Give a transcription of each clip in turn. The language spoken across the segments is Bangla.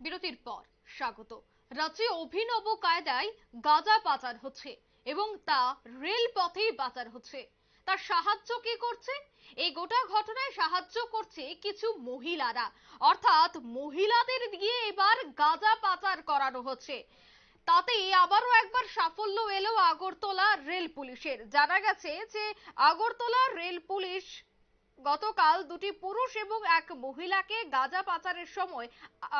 বিরতির পর স্বাগত। রাজ্যে অভিনব কায়দায় গাঁজা পাচার হচ্ছে এবং তা রেল পথেই পাচার হচ্ছে। তার সাহায্য কে করছে? এই গোটা ঘটনায় সাহায্য করছে কিছু মহিলারা। অর্থাৎ মহিলাদের দিয়ে এবার গাঁজা পাচার করানো হচ্ছে। তাতে আবারও একবার সাফল্য এলো আগরতলা রেল পুলিশের। জানা গেছে যে আগরতলা রেল পুলিশ গতকাল দুটি পুরুষ এবং এক মহিলাকে গাঁজা পাচারের সময়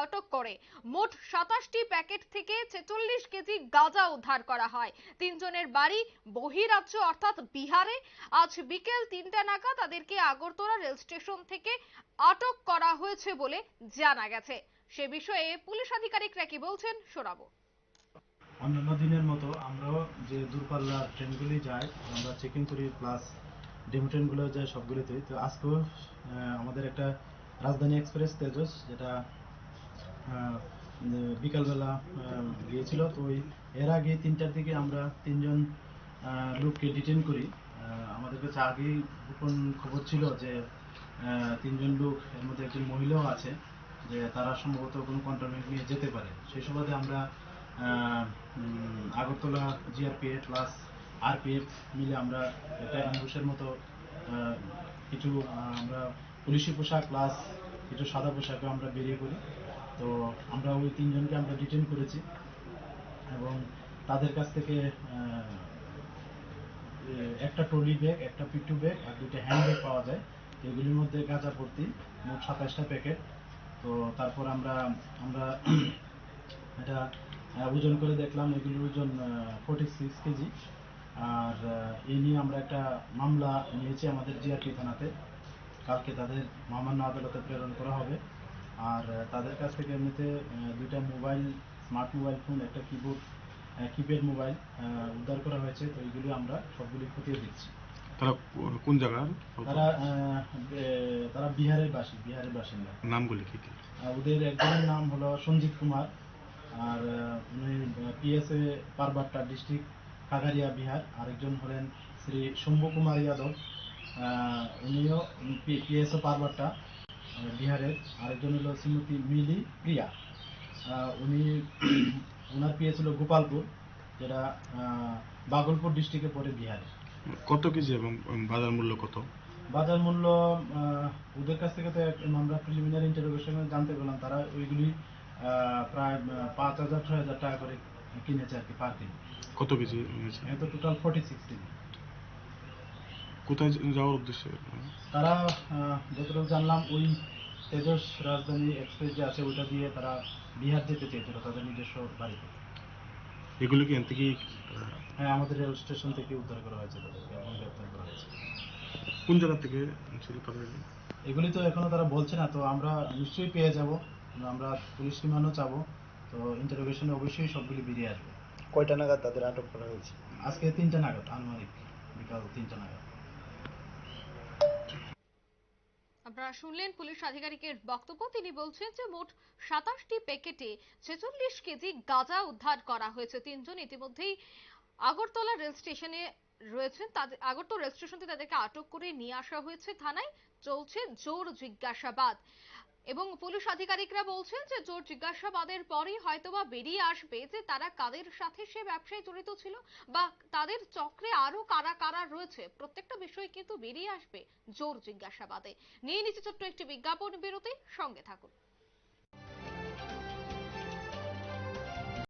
আটক করে। মোট সাতাশটি প্যাকেট থেকে ছেচল্লিশ কেজি গাঁজা উদ্ধার করা হয়। তিনজনের বাড়ি বহিরাজ্য অর্থাৎ বিহারে। আজ বিকেল তিনটা নাগাদ তাদেরকে আগরতলা রেল স্টেশন থেকে আটক করা হয়েছে বলে জানা গেছে। সে বিষয়ে পুলিশ আধিকারিকরা কি বলছেন, শোনাবো। অন্যান্য দিনের মতো আমরাও যে দূরপাল্লার ট্রেনগুলি যায়, আমরা চেকিং করি প্লাস ডেমো ট্রেনগুলো যায় সবগুলিতেই তো আজকেও আমাদের একটা রাজধানী এক্সপ্রেস তেজস, যেটা বিকালবেলা গিয়েছিল। তো ওই, এর আগে তিনটার দিকে আমরা তিনজন লোককে ডিটেন করি। আমাদের কাছে আগেই গোপন খবর ছিল যে তিনজন লোক, এর মধ্যে একজন মহিলাও আছে, যে তারা সম্ভবত কোনো কন্ট্রোলমেন্ট নিয়ে যেতে পারে। সেই সুবাদে আমরা আগরতলা জিআরপিএফ প্লাস আরপিএফ মিলে আমরা একটা অ্যাম্বুসের মতো কিছু আমরা পুলিশি পোশাক প্লাস কিছু সাদা পোশাকে আমরা বেরিয়ে পড়ি। তো আমরা ওই তিনজনকে আমরা ডিটেন করেছি এবং তাদের কাছ থেকে একটা ট্রলি ব্যাগ, একটা পিটু ব্যাগ আর দুটো হ্যান্ড ব্যাগ পাওয়া যায়। এগুলির মধ্যে গাঁজা ভর্তি, মোট সাতাশটা প্যাকেট। তো তারপর আমরা আমরা এটা ওজন করে দেখলাম, এগুলির ওজন ফোর্টি সিক্স কেজি। আর এই নিয়ে আমরা একটা মামলা নিয়েছি আমাদের জিআরপি থানাতে। কালকে তাদের মহামান্য আদালতে প্রেরণ করা হবে। আর তাদের কাছ থেকে এমনিতে দুইটা মোবাইল স্মার্ট মোবাইল ফোন একটা কিবোর্ড কিপ্যাড মোবাইল উদ্ধার করা হয়েছে। তো এইগুলি আমরা সবগুলি খতিয়ে দিচ্ছি তারা কোন জায়গার? তারা তারা বিহারের বাসী বিহারের বাসিন্দা। নামগুলি কি কি? ওদের একজনের নাম হলো সঞ্জিত কুমার। আর উনি পিএসএ পারবাট্টা ডিস্ট্রিক্ট কাগারিয়া বিহার। আরেকজন হলেন শ্রী শম্ভু কুমার যাদব উনিও পিএসএ পারবাট্টা আহ, বিহারের। আরেকজন হলো শ্রীমতী মিলি প্রিয়া। উনি ওনার পিএস হলো গোপালপুর যেটা বাগলপুর ডিস্ট্রিক্টে পড়ে বিহারে। কত কেজি এবং বাজার মূল্য কত? বাজার মূল্য ওদের কাছ থেকে তো আমরা প্রিলিমিনারি ইন্টারোগেশনে জানতে পেলাম। তারা ওইগুলি প্রায় পাঁচ হাজার ছয় হাজার টাকা করে কিনেছে আর কি পার কেজি কত কেজি নিয়েছে এত টোটাল ফোর্টি সিক্স কেজি। কোথায় যাওয়ার উদ্দেশ্যে? তারা যতটুকু জানলাম ওই তেজস রাজধানী এক্সপ্রেস যে আছে ওইটা দিয়ে তারা বিহার যেতে চেয়েছিল তাদের নিজস্ব বাড়িতে। এগুলি কি থেকে হ্যাঁ আমাদের রেল স্টেশন থেকে উদ্ধার করা হয়েছে তাদেরকে এবং গ্রেপ্তার করা হয়েছে। কোন জায়গা থেকে ছিল তাদের? এগুলি তো এখনও তারা বলছে না তো আমরা নিশ্চয়ই পেয়ে যাব আমরা পুলিশ রিমান্ডও চাবো। তো ইন্টারোগেশনে অবশ্যই সবগুলি বেরিয়ে আসবে। কয়টা নাগাদ তাদের আটক করা হয়েছে? আজকে তিনটা নাগাদ আনুমানিক। বিকাল তিনটা নাগাদ। আপনারা শুনলেন পুলিশ আধিকারিকের বক্তব্য। তিনি বলছেন যে মোট সাতাশটি প্যাকেটে ছেচল্লিশ কেজি গাঁজা উদ্ধার করা হয়েছে। তিনজন ইতিমধ্যেই আগরতলা রেল স্টেশনে রয়েছেন। তাদের আগরতলা রেল স্টেশন থেকে তাদেরকে আটক করে নিয়ে আসা হয়েছে। থানায় চলছে জোর জিজ্ঞাসাবাদ। এবং পুলিশ আধিকারিকরা বলছেন যে জোর জিজ্ঞাসাবাদের পরেই হয়তোবা বেরিয়ে আসবে যে তারা কাদের সাথে সে ব্যবসায় জড়িত ছিল বা তাদের চক্রে আরও কারা কারা রয়েছে। প্রত্যেকটা বিষয় কিন্তু বেরিয়ে আসবে জোর জিজ্ঞাসাবাদে। নিয়ে নিচ্ছে ছোট্ট একটি বিজ্ঞাপন বিরতি, সঙ্গে থাকুন।